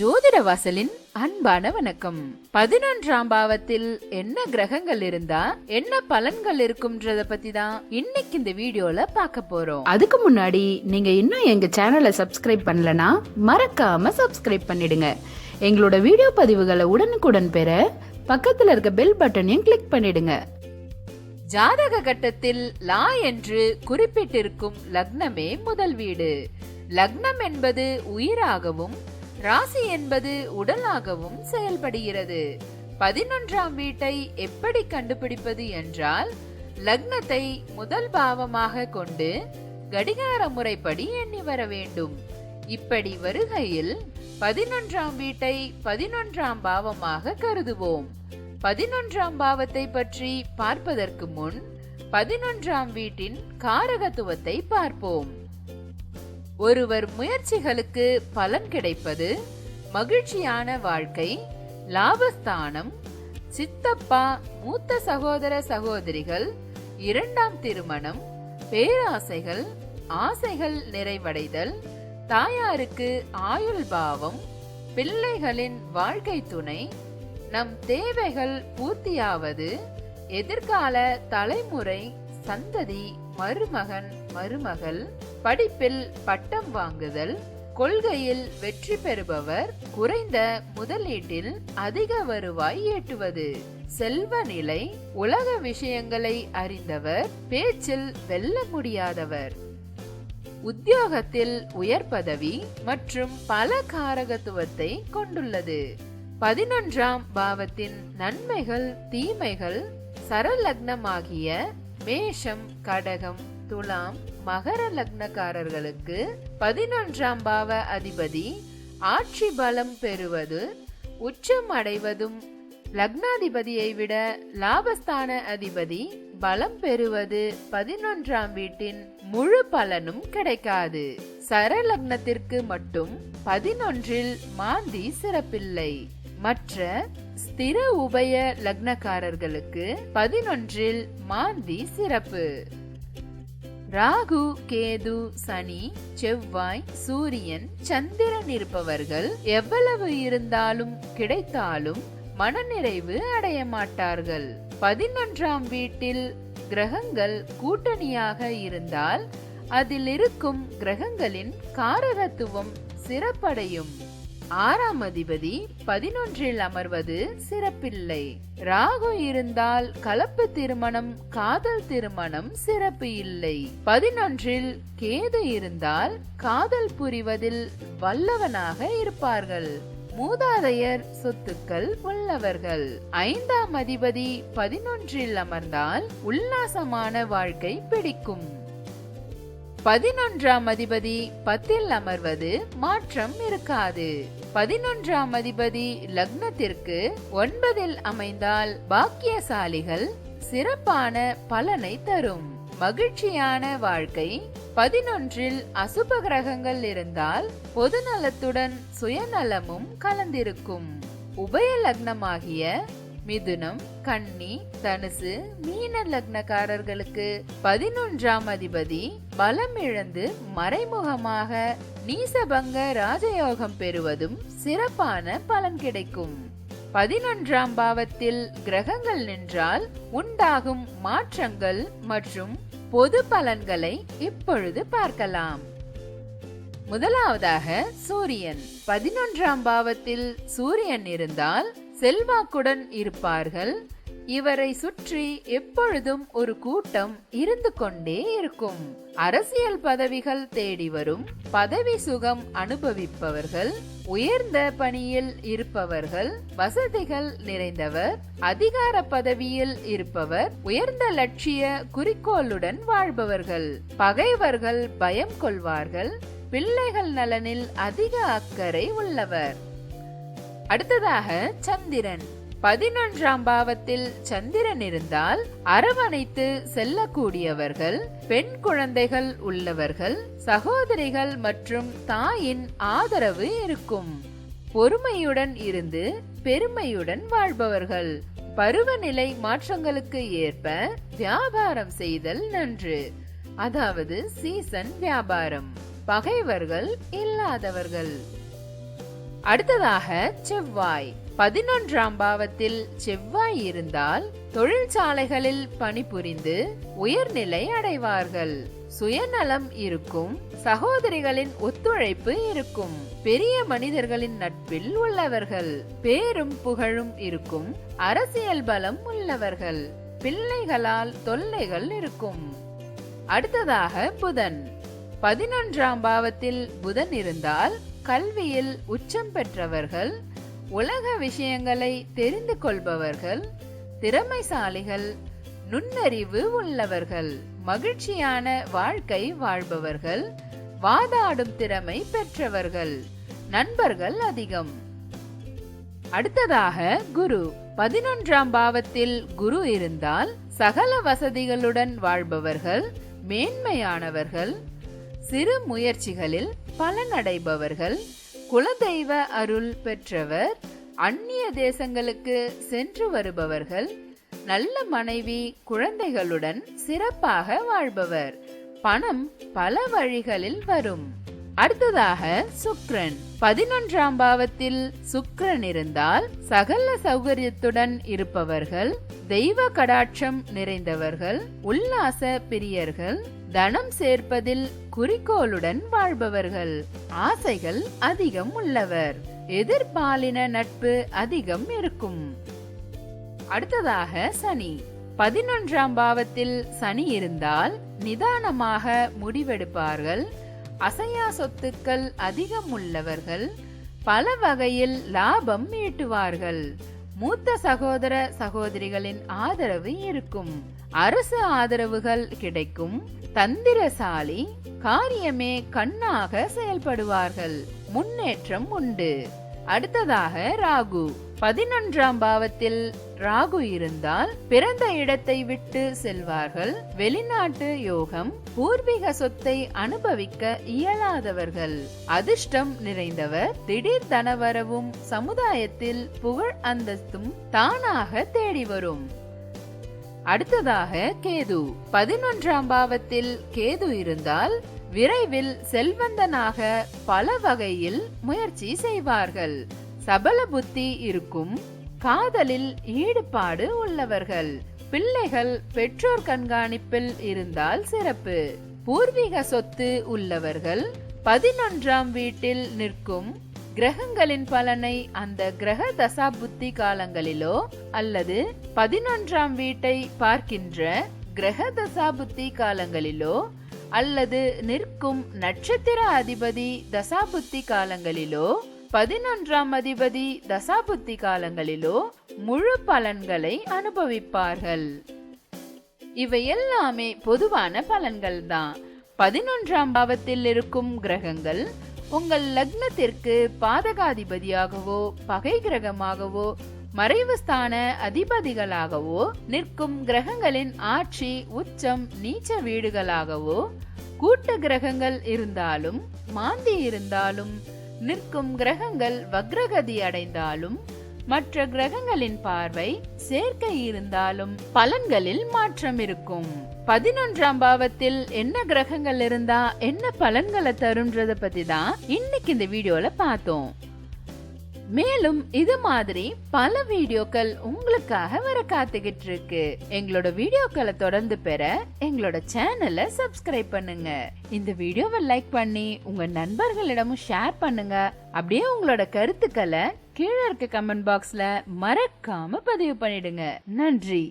ஜோதிட வாசலின் அன்பான வணக்கம். பதினொன்றாம் பாவத்தில் என்ன கிரகங்கள் இருந்தா என்ன பலன்கள் இருக்கும்ன்றத பத்தி தான் இன்னைக்கு இந்த வீடியோல பார்க்க போறோம். அதுக்கு முன்னாடி நீங்க இன்னும் எங்க சேனலை சப்ஸ்கிரைப் பண்ணலனா மறக்காம சப்ஸ்கிரைப் பண்ணிடுங்க. எங்களோட வீடியோ பதிவுகளை உடனுக்குடன் பெற பக்கத்துல இருக்க பெல் பட்டனையும் கிளிக் பண்ணிடுங்க. ஜாதக கட்டத்தில் லா என்று குறிப்பிட்டிருக்கும் லக்னமே முதல் வீடு. லக்னம் என்பது உயிராகவும் ராசி என்பது உடலாகவும் செயல்படுகிறது. பதினொன்றாம் வீட்டை எப்படி கண்டுபிடிப்பது என்றால் லக்னத்தை முதல் பாவமாக கொண்டு கடிகார முறைப்படி எண்ணி வர வேண்டும். இப்படி வருகையில் பதினொன்றாம் வீட்டை பதினொன்றாம் பாவமாக கருதுவோம். பதினொன்றாம் பாவத்தை பற்றி பார்ப்பதற்கு முன் பதினொன்றாம் வீட்டின் காரகத்துவத்தை பார்ப்போம். ஒருவர் முயற்சிகளுக்கு பலன் கிடைப்பது மகிழ்ச்சியான வாழ்க்கை லாபஸ்தானம் சித்தப்பா மூத்த சகோதர சகோதரிகள் இரண்டாம் திருமணம் பேராசைகள் ஆசைகள் நிறைவடைதல் தாயாருக்கு ஆயுள் பாவம் பிள்ளைகளின் வாழ்க்கை துணை நம் தேவைகள் பூர்த்தியாவது எதிர்கால தலைமுறை சந்ததி மருமகன் மருமகள் படிப்பில் பட்டம் வாங்குதல் கொள்கையில் வெற்றி பெறுபவர் குறைந்த முதலீட்டில் அதிக வருவாய் ஈட்டுவது. செல்வ நிலை உலக விஷயங்களை அறிந்தவர் பேச்சில் வெல்ல முடியாதவர். உத்தியோகத்தில் உயர் பதவி மற்றும் பல காரகத்துவத்தை கொண்டுள்ளது. பதினொன்றாம் பாவத்தின் நன்மைகள் தீமைகள் சரலக்னமாகிய மேஷம் கடகம் துலாம் மகர லக்னக்காரர்களுக்கு பதினொன்றாம் பாவ அதிபதி ஆட்சி பலம் பெறுவது உச்சம் அடைவதும் லக்னாதிபதியை விட லாபஸ்தான அதிபதி பலம் பெறுவது பதினொன்றாம் வீட்டின் முழு பலனும் கிடைக்காது. சரலக்னத்திற்கு மட்டும் பதினொன்றில் மாந்தி சிறப்பில்லை. மற்ற ஸ்திர உபய லக்னக்காரர்களுக்கு பதினொன்றில் மாந்தி சிறப்பு. ராகு கேது சனி செவ்வாய் சூரியன் சந்திரன் இருப்பவர்கள் எவ்வளவு இருந்தாலும் கிடைத்தாலும் மனநிறைவு அடைய மாட்டார்கள். பதினொன்றாம் வீட்டில் கிரகங்கள் கூட்டணியாக இருந்தால் அதில் இருக்கும் கிரகங்களின் காரகத்துவம் சிறப்படையும். ஆறாம் அதிபதி பதினொன்றில் அமர்வது சிறப்பில்லை. ராகு இருந்தால் கலப்பு திருமணம் காதல் திருமணம் சிறப்பு இல்லை. பதினொன்றில் கேது இருந்தால் காதல் புரிவதில் வல்லவனாக இருப்பார்கள். மூதாதையர் சொத்துக்கள் உள்ளவர்கள். ஐந்தாம் அதிபதி பதினொன்றில் அமர்ந்தால் உல்லாசமான வாழ்க்கை பிடிக்கும். பதினொன்றாம் அதிபதி பத்தில் அமர்வது மாற்றம் இருக்காது. பதினொன்றாம் அதிபதி லக்னத்திற்கு ஒன்பதில் அமைந்தால் பாக்கியசாலிகள் சிறப்பான பலனை தரும். மகிழ்ச்சியான வாழ்க்கை. பதினொன்றில் அசுப கிரகங்கள் இருந்தால் பொதுநலத்துடன் சுயநலமும் கலந்திருக்கும். உபய லக்னமாகிய மிதுனம் கன்னி தனுசு மீன லக்னக்காரர்களுக்கு பதினொன்றாம் அதிபதி பலம் இழந்து மறைமுகமாக நீசபங்க ராஜயோகம் பெறுவதும் சிறப்பான பலன் கிடைக்கும். பதினொன்றாம் பாவத்தில் கிரகங்கள் நின்றால் உண்டாகும் மாற்றங்கள் மற்றும் பொது பலன்களை இப்பொழுது பார்க்கலாம். முதலாவதாக சூரியன். பதினொன்றாம் பாவத்தில் சூரியன் இருந்தால் செல்வாக்குடன் இருப்பார்கள். இவரை சுற்றி எப்பொழுதும் ஒரு கூட்டம் இருந்து கொண்டே இருக்கும். அரசியல் பதவிகள் தேடி வரும். பதவி சுகம் அனுபவிப்பவர்கள் உயர்ந்த பணியில் இருப்பவர்கள் வசதிகள் நிறைந்தவர் அதிகார பதவியில் இருப்பவர் உயர்ந்த லட்சிய குறிக்கோளுடன் வாழ்பவர்கள் பகைவர்கள் பயம் கொள்வார்கள் பிள்ளைகள் நலனில் அதிக அக்கறை உள்ளவர். அடுத்ததாக சந்திரன். பதினொன்றாம் பாவத்தில் சந்திரன் இருந்தால் அரவணைத்து செல்லக்கூடியவர்கள் பெண் குழந்தைகள் உள்ளவர்கள் சகோதரிகள் மற்றும் தாயின் ஆதரவு இருக்கும். பொறுமையுடன் இருந்து பெருமையுடன் வாழ்பவர்கள். பருவநிலை மாற்றங்களுக்கு ஏற்ப வியாபாரம் செய்தல் நன்று. அதாவது சீசன் வியாபாரம். பகைவர்கள் இல்லாதவர்கள். அடுத்ததாக செவ்வாய். பதினொன்றாம் பாவத்தில் செவ்வாய் இருந்தால் தொழிற்சாலைகளில் பணிபுரிந்து உயர்நிலை அடைவார்கள். சுயநலம் இருக்கும் சகோதரிகளின் ஒத்துழைப்பு இருக்கும் பெரிய மனிதர்களின் நட்பில் உள்ளவர்கள் பேரும் புகழும் இருக்கும் அரசியல் பலம் உள்ளவர்கள் பிள்ளைகளால் தொல்லைகள் இருக்கும். அடுத்ததாக புதன். பதினொன்றாம் பாவத்தில் புதன் இருந்தால் கல்வியில் உச்சம் பெற்றவர்கள் உலக விஷயங்களை தெரிந்து கொள்பவர்கள் திறமைசாலிகள் நுண்ணறிவு உள்ளவர்கள் மகிழ்ச்சியான வாழ்க்கை வாழ்பவர்கள் வாதாடும் திறமை பெற்றவர்கள் நண்பர்கள் அதிகம். அடுத்ததாக குரு. பதினொன்றாம் பாவத்தில் குரு இருந்தால் சகல வசதிகளுடன் வாழ்பவர்கள் மேன்மையானவர்கள். சிறு முயற்சிகளில் பலனடைபவர்கள் குலதெய்வ அருள் பெற்றவர் அந்நிய தேசங்களுக்கு சென்று வருபவர்கள் நல்ல மனைவி குழந்தைகளுடன் சிறப்பாக வாழ்பவர். பணம் பல வழிகளில் வரும். அடுத்ததாக சுக்ரன். பதினொன்றாம் பாவத்தில் சுக்ரன் இருந்தால் சகல சௌகரியத்துடன் இருப்பவர்கள் தெய்வ கடாட்சம் நிறைந்தவர்கள் உல்லாச பிரியர்கள் தனம் சேர்ப்பதில் குறிக்கோளுடன் வாழ்பவர்கள். ஆசைகள் அதிகம் உள்ளவர். எதிர்பாலின நட்பு அதிகம் இருக்கும். அடுத்ததாக சனி. பதினொன்றாம் பாவத்தில் சனி இருந்தால் நிதானமாக முடிவெடுப்பார்கள். அசையா சொத்துக்கள் அதிகம் உள்ளவர்கள். பல வகையில் லாபம் ஈட்டுவார்கள். மூத்த சகோதர சகோதரிகளின் ஆதரவு இருக்கும். அரசு ஆதரவுகள் கிடைக்கும். தந்திரசாலி காரியமே கண்ணாக செயல்படுவார்கள். முன்னேற்றம் உண்டு. அடுத்ததாக ராகு. பதினொன்றாம் பாவத்தில் ராகு இருந்தால் பிறந்த இடத்தை விட்டு செல்வார்கள். வெளிநாட்டு யோகம் பூர்வீக சொத்தை அனுபவிக்க இயலாதவர்கள். அதிர்ஷ்டம் நிறைந்தவர் திடீர் தனவரவும் சமுதாயத்தில் புகழ் அந்தஸ்தும் தானாக தேடி வரும். அடுத்ததாக கேது. பதினொன்றாம் பாவத்தில் கேது இருந்தால் விரைவில் செல்வந்தனாக பல வகையில் முயற்சி செய்வார்கள். சபல புத்தி இருக்கும். காதலில் ஈடுபாடு உள்ளவர்கள். பிள்ளைகள் பெற்றோர் கண்காணிப்பில் இருந்தால் சிறப்பு. பூர்வீக சொத்து உள்ளவர்கள் பதினொன்றாம் வீட்டில் நிற்கும். கிரகங்களின் பலனை அந்த கிரக தசா புத்தி காலங்களிலோ அல்லது பதினொன்றாம் வீட்டை பார்க்கின்ற கிரக தசா புத்தி காலங்களிலோ அல்லது நிற்கும் நட்சத்திர அதிபதி தசாபுத்தி காலங்களிலோ பதினொன்றாம் அதிபதி தசாபுத்தி காலங்களிலோ முழு பலன்களை அனுபவிப்பார்கள். இவை எல்லாமே பொதுவான பலன்கள் தான் பதினொன்றாம் பாவத்தில் இருக்கும் கிரகங்கள் உங்கள் லக்னத்திற்கு பாதகாதிபதியாகவோ பகை கிரகமாகவோ மறைவு ஸ்தான அதிபதிகளாகவோ நிற்கும் கிரகங்களின் ஆட்சி உச்சம் நீச்ச வீடுகளாகவோ கூட்டு கிரகங்கள் இருந்தாலும் மாந்தி இருந்தாலும் நிற்கும் கிரகங்கள் வக்ரகதி அடைந்தாலும் மற்ற கிரகங்களின் பார்வை சேர்க்கை இருந்தாலும் பலன்களில் மாற்றம் இருக்கும். பதினொன்றாம் பாவத்தில் என்ன கிரகங்கள் இருந்தா என்ன பலன்களை தரும்ன்றத பத்தி தான் இன்னைக்கு இந்த வீடியோல பார்த்தோம். மேலும் இது மாதிரி பல வீடியோக்கள் உங்களுக்காக வர காத்துக்கிட்டு இருக்கு எங்களோட வீடியோக்களை தொடர்ந்து பெற எங்களோட சேனலை சப்ஸ்கிரைப் பண்ணுங்க. இந்த வீடியோவை லைக் பண்ணி உங்க நண்பர்களிடமும் ஷேர் பண்ணுங்க. அப்படியே உங்களோட கருத்துக்களை கீழே இருக்க கமெண்ட் பாக்ஸ்ல மறக்காம பதிவு பண்ணிடுங்க. நன்றி.